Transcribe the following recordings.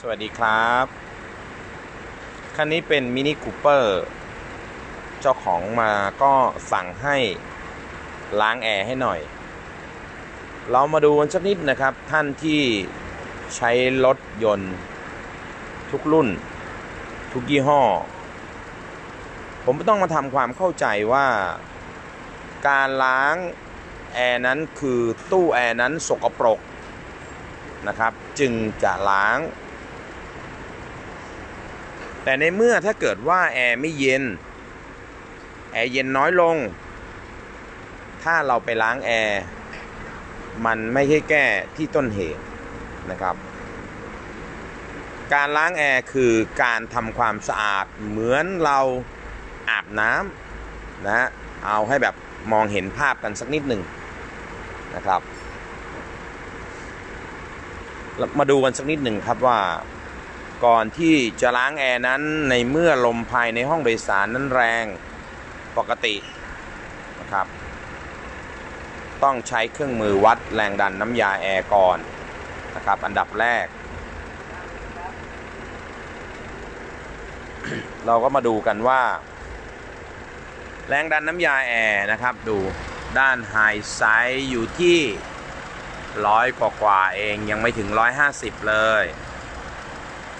สวัสดีครับ คันนี้เป็นมินิคูเปอร์เจ้าของมาก็สั่งให้ล้างแอร์ให้หน่อย เรามาดูกันสักนิดนะครับ ท่านที่ใช้รถยนต์ ทุกรุ่น ทุกยี่ห้อ ผมต้องมาทำความเข้าใจว่า การล้างแอร์นั้นคือตู้แอร์นั้นสกปรกนะครับจึงจะล้าง แต่ในเมื่อถ้าเกิดว่าแอร์ไม่เย็น แอร์เย็นน้อยลง ถ้าเราไปล้างแอร์ มันไม่ใช่แก้ที่ต้นเหตุนะครับ การล้างแอร์คือการทำความสะอาดเหมือนเราอาบน้ำนะฮะเอาให้แบบมองเห็นภาพกันสักนิดหนึ่งนะครับ มาดูกันสักนิดหนึ่งครับว่า ก่อนที่จะล้างแอร์นั้นในเมื่อลมภายในห้องโดยสารนั้นแรงปกตินะครับ ต้องใช้เครื่องมือวัดแรงดันน้ำยาแอร์ก่อนนะครับอันดับแรก เราก็มาดูกันว่า แรงดันน้ำยาแอร์นะครับ ดูด้านไฮไซด์อยู่ที่ร้อยกว่าเองยังไม่ถึง 150 เลย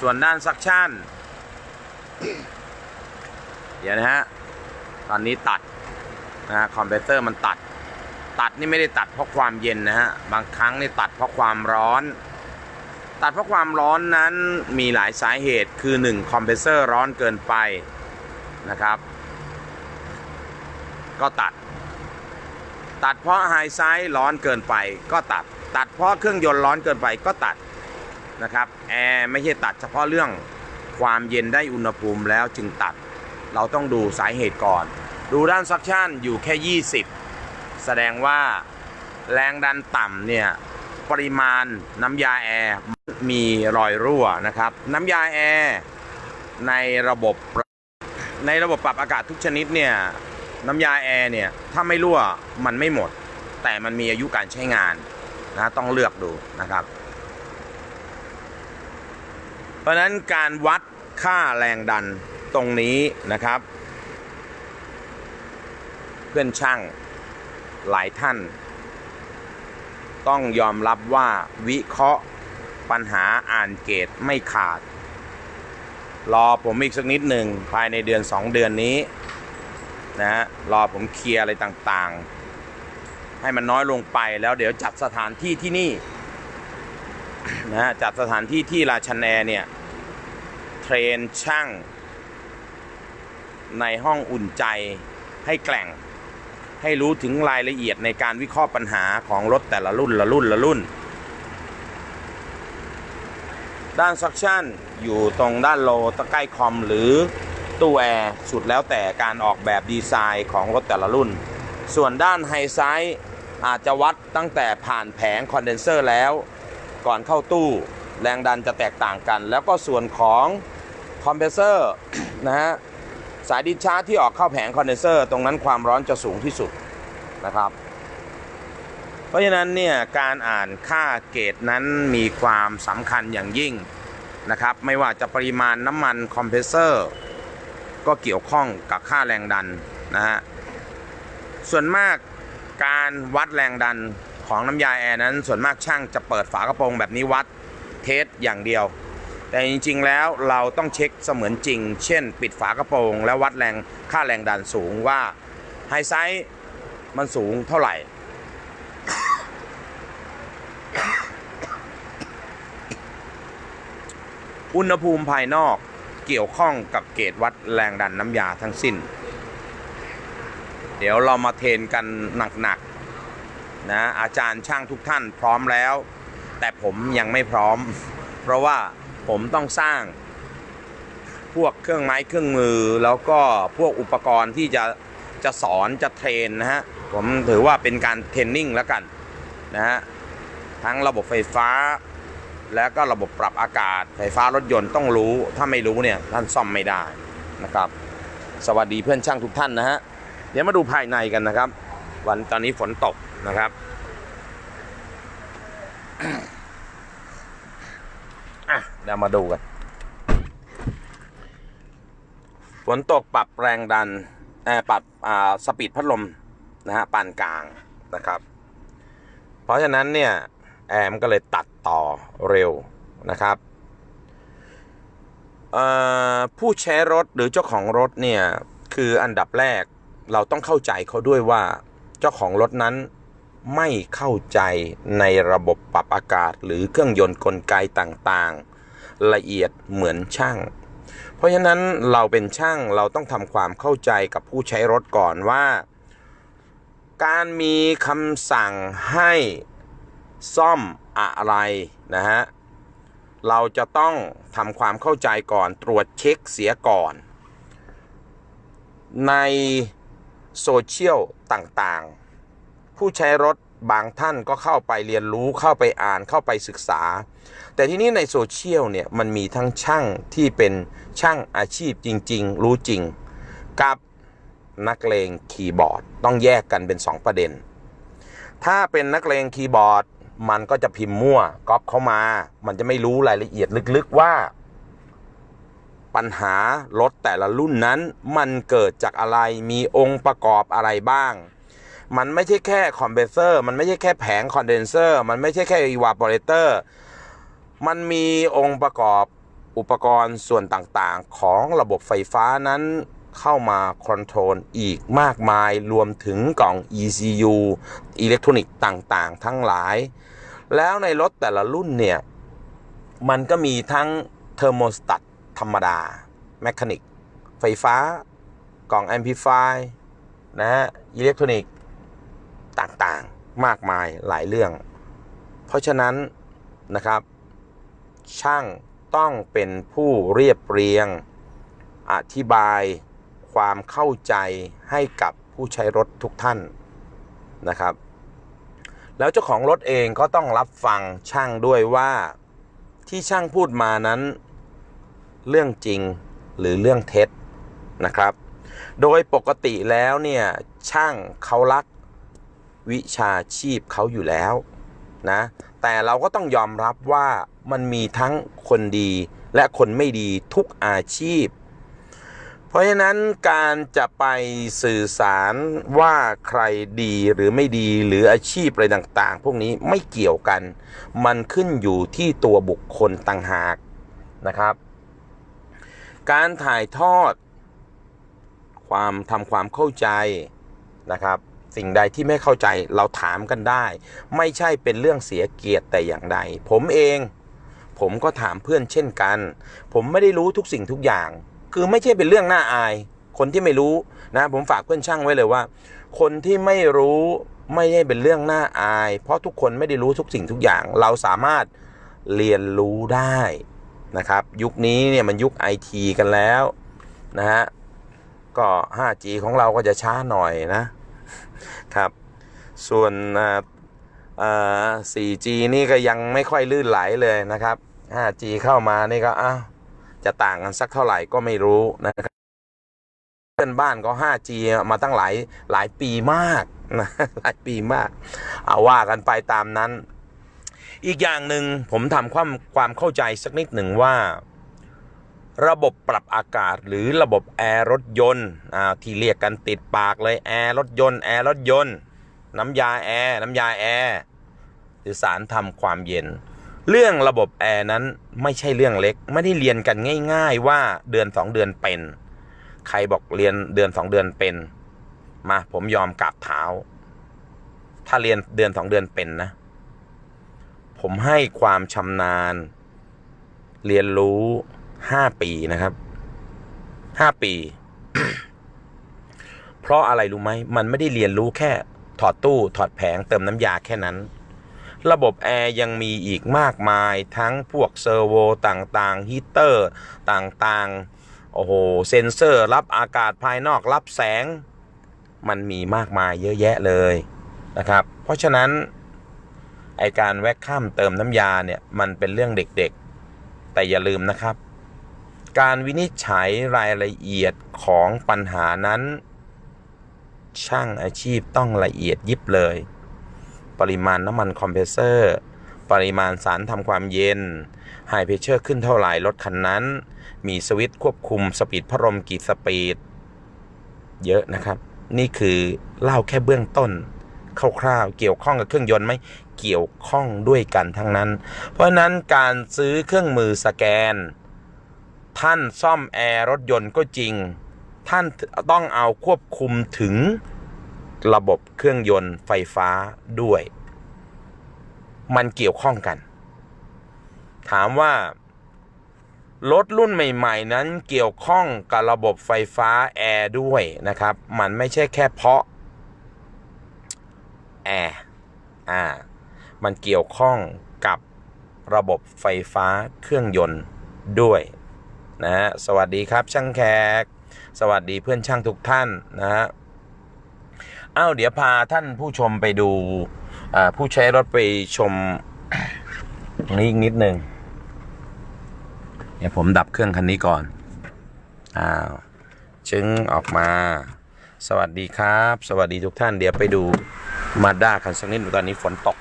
ส่วนด้านซักชั่น เดี๋ยวนะฮะ ตอนนี้ตัดนะฮะคอมเพรสเซอร์มันตัด ตัดนี่ไม่ได้ตัดเพราะความเย็นนะฮะ บางครั้งนี่ตัดเพราะความร้อน ตัดเพราะความร้อนนั้นมีหลายสาเหตุคือ 1. คอมเพรสเซอร์ร้อนเกินไปนะครับ ก็ตัด ตัดเพราะไฮไซด์ร้อนเกินไปก็ตัด ตัดเพราะเครื่องยนต์ร้อนเกินไปก็ตัด นะครับแอร์ไม่ใช่ตัดเฉพาะเรื่องความเย็นได้อุณหภูมิแล้วจึงตัด เราต้องดูสาเหตุก่อน ดูด้านซักชั่นอยู่แค่ 20 แสดงว่าแรงดันต่ำเนี่ยปริมาณน้ำยาแอร์มีรอยรั่วนะครับ น้ำยาแอร์ในระบบในระบบปรับอากาศทุกชนิดเนี่ยน้ำยาแอร์เนี่ยถ้าไม่รั่วมันไม่หมด แต่มันมีอายุการใช้งานนะต้องเลือกดูนะครับ ราะฉะนั้นการวัดค่าแรงดันตรงนี้นะครับ เพื่อนช่างหลายท่าน ต้องยอมรับว่าวิเคราะห์ปัญหาอ่านเกตไม่ขาด รอผมอีกสักนิดหนึ่งภายในเดือน 2 เดือนนี้นะรอผมเคลียร์อะไรต่างๆ ให้มันน้อยลงไปแล้วเดี๋ยวจัดสถานที่ที่นี่นะฮะจัดสถานที่ที่ราชันแอร์เนี่ย เทรนช่าง ในห้องอุ่นใจให้แกล่ง ให้รู้ถึงรายละเอียดในการวิเคราะห์ปัญหาของรถแต่ละรุ่นละรุ่นละรุ่น ด้านซักชั่นอยู่ตรงด้านโลตะใกล้คอมหรือตู้แอร์สุดแล้วแต่การออกแบบดีไซน์ของรถแต่ละรุ่น ส่วนด้านไฮไซด์อาจจะวัดตั้งแต่ผ่านแผงคอนเดนเซอร์แล้ว ก่อนเข้าตู้แรงดันจะแตกต่างกัน แล้วก็ส่วนของ คอมเพรสเซอร์นะฮะสายดิชาร์จที่ออกเข้าแผงคอนเดนเซอร์ ตรงนั้นความร้อนจะสูงที่สุดนะครับ เพราะฉะนั้นเนี่ยการอ่านค่าเกรดนั้นมีความสำคัญอย่างยิ่งนะครับ ไม่ว่าจะปริมาณน้ำมันคอมเพรสเซอร์ก็เกี่ยวข้องกับค่าแรงดันนะฮะส่วนมากการวัดแรงดันของน้ำยาแอร์นั้น ส่วนมากช่างจะเปิดฝากระโปรงแบบนี้วัดเทสอย่างเดียว แต่จริง ๆ แล้วเราต้องเช็คเสมือนจริง เช่น ปิดฝากระโปรง แล้ววัดแรงค่าแรงดันสูงว่าไฮไซส์มันสูงเท่าไหร่ อุณหภูมิภายนอกเกี่ยวข้องกับเกจวัดแรงดันน้ำยาทั้งสิ้น เดี๋ยวเรามาเทนกันหนักๆนะอาจารย์ช่างทุกท่านพร้อมแล้ว แต่ผมยังไม่พร้อม เพราะว่า ผมต้องสร้าง พวกเครื่องไม้เครื่องมือ แล้วก็พวกอุปกรณ์ที่จะจะสอนจะเทรนนะฮะ ผมถือว่าเป็นการเทรนนิ่งแล้วกันนะฮะ ทั้งระบบไฟฟ้า แล้วก็ระบบปรับอากาศ ไฟฟ้ารถยนต์ต้องรู้ ถ้าไม่รู้เนี่ยท่านซ่อมไม่ได้นะครับ สวัสดีเพื่อนช่างทุกท่านนะฮะ เดี๋ยวมาดูภายในกันนะครับ วันตอนนี้ฝนตกนะครับ เดี๋ยวมาดูกัน ฝนตกปรับแรงดันเอ่อปรับอ่าสปีดพัดลมนะฮะปานกลางนะครับ เพราะฉะนั้นเนี่ยแอร์มนก็เลยตัดต่อเร็วนะครับผู้ใช้รถหรือเจ้าของรถเนี่ยคืออันดับแรกเราต้องเข้าใจเขาด้วยว่าเจ้าของรถนั้นไม่เข้าใจในระบบปรับอากาศหรือเครื่องยนต์กลไกต่างๆ ละเอียดเหมือนช่าง เพราะฉะนั้นเราเป็นช่างเราต้องทำความเข้าใจกับผู้ใช้รถก่อนว่า การมีคำสั่งให้ซ่อมอะไรนะฮะเราจะต้องทำความเข้าใจก่อนตรวจเช็คเสียก่อน ในโซเชียลต่างๆ ผู้ใช้รถ บางท่านก็เข้าไปเรียนรู้เข้าไปอ่านเข้าไปศึกษา แต่ที่นี้ในโซเชียลเนี่ยมันมีทั้งช่างที่เป็นช่างอาชีพจริง ๆ รู้จริง กับนักเลงคีย์บอร์ดต้องแยกกันเป็น 2 ประเด็น ถ้าเป็นนักเลงคีย์บอร์ดมันก็จะพิมพ์มั่วก๊อปเข้ามา มันจะไม่รู้รายละเอียดลึกๆว่า ปัญหารถแต่ละรุ่นนั้นมันเกิดจากอะไรมีองค์ประกอบอะไรบ้าง มันไม่ใช่แค่คอมเพรสเซอร์มันไม่ใช่แค่แผงคอนเดนเซอร์มันไม่ใช่แค่อีวาปอเรเตอร์มันมีองค์ประกอบอุปกรณ์ส่วนต่างๆ ของระบบไฟฟ้านั้นเข้ามาคอนโทรลอีกมากมายรวมถึงกล่อง ECU อิเล็กทรอนิกส์ต่างๆ ทั้งหลาย แล้วในรถแต่ละรุ่นเนี่ย มันก็มีทั้งเทอร์โมสตัตธรรมดา แมคานิก ไฟฟ้ากล่องแอมพลิฟายนะฮะอิเล็กทรอนิกส์ ต่างๆ มากมายหลายเรื่อง เพราะฉะนั้นนะครับ ช่างต้องเป็นผู้เรียบเรียง อธิบายความเข้าใจให้กับผู้ใช้รถทุกท่านนะครับ แล้วเจ้าของรถเองก็ต้องรับฟังช่างด้วยว่าที่ช่างพูดมานั้น เรื่องจริงหรือเรื่องเท็จนะครับ โดยปกติแล้วเนี่ยช่างเขารัก วิชาชีพเขาอยู่แล้วนะแต่เราก็ต้องยอมรับว่ามันมีทั้งคนดีและคนไม่ดีทุกอาชีพ เพราะฉะนั้นการจะไปสื่อสารว่าใครดีหรือไม่ดีหรืออาชีพอะไรต่างๆ พวกนี้ไม่เกี่ยวกัน มันขึ้นอยู่ที่ตัวบุคคลต่างหากนะครับ การถ่ายทอด ความทำความเข้าใจนะครับ สิ่งใดที่ไม่เข้าใจเราถามกันได้ ไม่ใช่เป็นเรื่องเสียเกียรติแต่อย่างใด ผมเอง ผมก็ถามเพื่อนเช่นกัน ผมไม่ได้รู้ทุกสิ่งทุกอย่าง คือไม่ใช่เป็นเรื่องน่าอาย คนที่ไม่รู้นะ ผมฝากเพื่อนช่างไว้เลยว่า คนที่ไม่รู้ไม่ใช่เป็นเรื่องน่าอาย เพราะทุกคนไม่ได้รู้ทุกสิ่งทุกอย่าง เราสามารถเรียนรู้ได้นะครับ ยุคนี้เนี่ยมันยุคไอทีกันแล้วนะฮะก็ 5G ของเราก็จะช้าหน่อยนะ ครับ ส่วน 4G นี่ก็ยังไม่ค่อยลื่นไหลเลยนะครับ 5G เข้ามานี่ก็อ้าวจะต่างกันสักเท่าไหร่ก็ไม่รู้นะครับเพื่อนบ้านก็ 5G มาตั้งหลายหลายปีมากนะหลายปีมากเอาว่ากันไปตามนั้น อีกอย่างหนึ่งผมทำความความเข้าใจสักนิดหนึ่งว่า ระบบปรับอากาศหรือระบบแอร์รถยนต์ที่เรียกกันติดปากเลยแอร์รถยนต์แอร์รถยนต์ น้ำยาแอร์น้ำยาแอร์หรือสารทำความเย็น เรื่องระบบแอร์นั้นไม่ใช่เรื่องเล็ก ไม่ได้เรียนกันง่าย ๆ ว่าเดือนสองเดือนเป็น ใครบอกเรียนเดือนสองเดือนเป็น มาผมยอมกราบเท้า ถ้าเรียนเดือนสองเดือนเป็นนะ ผมให้ความชำนาญ เรียนรู้ ห้าปีนะครับห้าปี เพราะอะไรรู้ไหมมันไม่ได้เรียนรู้แค่ถอดตู้ถอดแผงเติมน้ำยาแค่นั้น ระบบแอร์ยังมีอีกมากมายทั้งพวกเซอร์โวต่างๆฮีเตอร์ต่างๆ โอ้โห เซนเซอร์รับอากาศภายนอกรับแสง มันมีมากมายเยอะแยะเลยนะครับ เพราะฉะนั้น ไอการแวกข้ามเติมน้ำยาเนี่ย มันเป็นเรื่องเด็กๆ แต่อย่าลืมนะครับ การวินิจฉัยรายละเอียดของปัญหานั้น ช่างอาชีพต้องละเอียดยิบเลย ปริมาณน้ำมันคอมเพรสเซอร์ ปริมาณสารทำความเย็นไฮเพเชอร์ขึ้นเท่าไหร่รถคันนั้น มีสวิตช์ควบคุมสปีดพัดลมกี่สปีด เยอะนะครับ นี่คือเล่าแค่เบื้องต้นคร่าวๆเกี่ยวข้องกับเครื่องยนต์ไหมเกี่ยวข้องด้วยกันทั้งนั้น เพราะฉะนั้นการซื้อเครื่องมือสแกน ท่านซ่อมแอร์รถยนต์ก็จริง ท่านต้องเอาควบคุมถึงระบบเครื่องยนต์ไฟฟ้าด้วย มันเกี่ยวข้องกัน ถามว่า รถรุ่นใหม่ ๆ นั้นเกี่ยวข้องกับระบบไฟฟ้าแอร์ด้วยนะครับ มันไม่ใช่แค่เพาะแอร์อ่า มันเกี่ยวข้องกับระบบไฟฟ้าเครื่องยนต์ด้วย นะฮะสวัสดีครับช่างแขก สวัสดีเพื่อนช่างทุกท่านนะฮะอ้าวเดี๋ยวพาท่านผู้ชมไปดูผู้ใช้รถไปชมตรงนี้อีกนิดนึงเดี๋ยวผมดับเครื่องคันนี้ก่อนอ้าวชึงออกมา สวัสดีครับ สวัสดีทุกท่านเดี๋ยวไปดูมาด้าคันสักนิดตอนนี้ฝนตก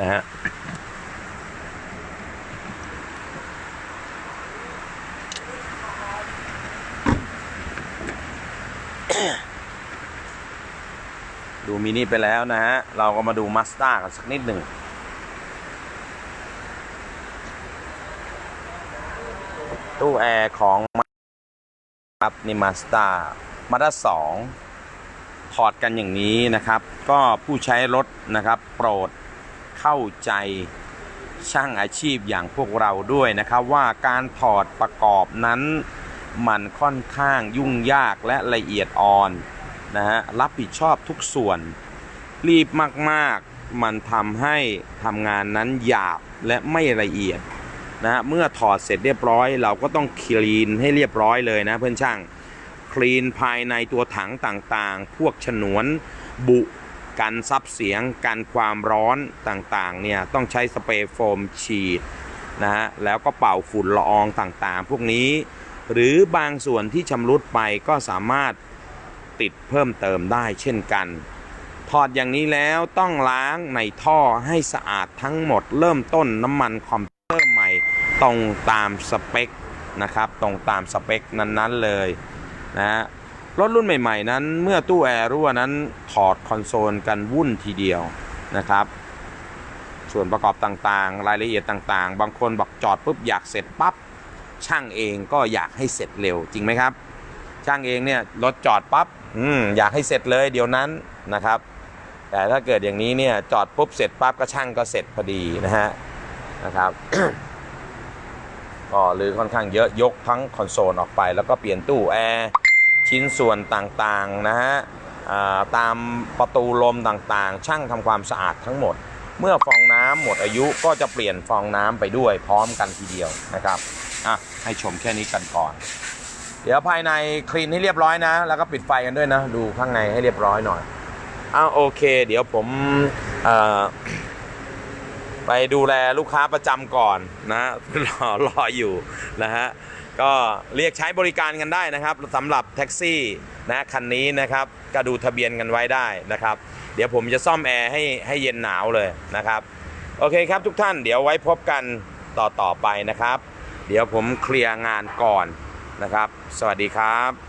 นะฮะ ดูมินิไปแล้วนะฮะ เราก็มาดูมาสด้ากันสักนิดหนึ่ง ตู้แอร์ของครับนี่มาสด้ามาด้าสองถอดกันอย่างนี้นะครับ ก็ผู้ใช้รถนะครับ โปรดเข้าใจช่างอาชีพอย่างพวกเราด้วยนะครับ ว่าการถอดประกอบนั้น มันค่อนข้างยุ่งยากและละเอียดอ่อนนะฮะรับผิดชอบทุกส่วน รีบมากๆ มันทำให้ทำงานนั้นหยาบและไม่ละเอียดนะฮะเมื่อถอดเสร็จเรียบร้อย เราก็ต้องคลีนให้เรียบร้อยเลยนะเพื่อนช่างคลีนภายในตัวถังต่างๆ พวกฉนวนบุกันซับเสียงกันความร้อนต่างๆเนี่ยต้องใช้สเปรย์โฟมฉีดนะฮะแล้วก็เป่าฝุ่นละอองต่างๆ พวกนี้ หรือบางส่วนที่ชำรุดไปก็สามารถติดเพิ่มเติมได้เช่นกัน ถอดอย่างนี้แล้วต้องล้างในท่อให้สะอาดทั้งหมดเริ่มต้นน้ำมันคอมพิวเตอร์ใหม่ตรงตามสเปคนะครับตรงตามสเปคนั้นๆเลยนะฮะรถรุ่นใหม่ๆนั้นเมื่อตู้แอร์รั่วนั้นถอดคอนโซลกันวุ่นทีเดียวนะครับส่วนประกอบต่างๆ รายละเอียดต่างๆ บางคนบอกจอดปุ๊บอยากเสร็จปั๊บ ช่างเองก็อยากให้เสร็จเร็วจริงไหมครับ ช่างเองเนี่ยรถจอดปั๊บอืมอยากให้เสร็จเลยเดี๋ยวนั้นนะครับ แต่ถ้าเกิดอย่างนี้เนี่ยจอดปุ๊บเสร็จปั๊บก็ช่างก็เสร็จพอดีนะฮะนะครับก็หรือค่อนข้างเยอะยกทั้งคอนโซลออกไป แล้วก็เปลี่ยนตู้แอร์ชิ้นส่วนต่างๆนะฮะตามประตูลมต่างๆ ช่างทำความสะอาดทั้งหมด เมื่อฟองน้ำหมดอายุก็จะเปลี่ยนฟองน้ำไปด้วยพร้อมกันทีเดียวนะครับ อะให้ชมแค่นี้กันก่อน เดี๋ยวภายในคลีนให้เรียบร้อยนะ แล้วก็ปิดไฟกันด้วยนะ ดูข้างในให้เรียบร้อยหน่อยอ้าวโอเค เดี๋ยวผมไปดูแลลูกค้าประจำก่อนนะรอรออยู่นะฮะก็เรียกใช้บริการกันได้นะครับสำหรับแท็กซี่นะคันนี้นะครับก็ดูทะเบียนกันไว้ได้นะครับ เดี๋ยวผมจะซ่อมแอร์ให้ให้เย็นหนาวเลยนะครับ โอเคครับทุกท่านเดี๋ยวไว้พบกันต่อต่อไปนะครับ เดี๋ยวผมเคลียร์งานก่อนนะครับ สวัสดีครับ